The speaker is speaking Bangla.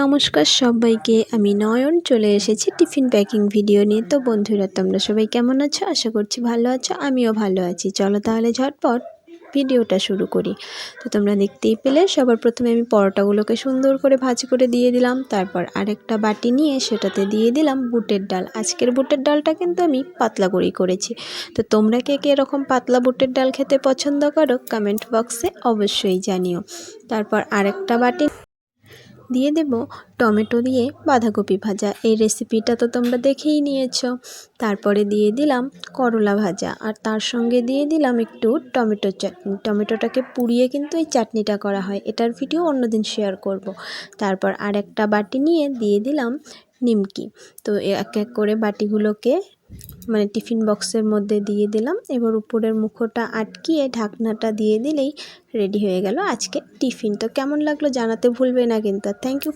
নমস্কার সবাইকে, আমি নয়ন, চলে এসেছি টিফিন প্যাকিং ভিডিও নিয়ে। তো বন্ধুরা, তোমরা সবাই কেমন আছো? আশা করছি ভালো আছো, আমিও ভালো আছি। চলো তাহলে ঝটপট ভিডিওটা শুরু করি। তো তোমরা দেখতেই পেলে, সবার প্রথমে আমি পরোটাগুলোকে সুন্দর করে ভাজি করে দিয়ে দিলাম। তারপর আরেকটা বাটি নিয়ে সেটাতে দিয়ে দিলাম বুটের ডাল। আজকের বুটের ডালটা কিন্তু আমি পাতলা করেই করেছি। তো তোমরা কে কে এরকম পাতলা বুটের ডাল খেতে পছন্দ করো কমেন্ট বক্সে অবশ্যই জানিও। তারপর আরেকটা বাটি দিয়ে দেব টমেটো দিয়ে বাঁধাকপি ভাজা। এই রেসিপিটা তো তোমরা দেখেই নিয়েছ। তারপরে দিয়ে দিলাম করলা ভাজা আর তার সঙ্গে দিয়ে দিলাম একটু টমেটো চাটনি। টমেটোটাকে পুড়িয়ে কিন্তু এই চাটনিটা করা হয়। এটার ভিডিও অন্যদিন শেয়ার করব। তারপর আর একটা বাটি নিয়ে দিয়ে দিলাম নিমকি। তো এক এক করে বাটিগুলোকে মানে টিফিন বক্সের মধ্যে দিয়ে দিলাম। এবার উপরের মুখোটা আটকিয়ে ঢাকনাটা দিয়ে দিলেই রেডি হয়ে গেল আজকে টিফিন। তো কেমন লাগল জানাতে ভুলবে না কিন্তু। Thank you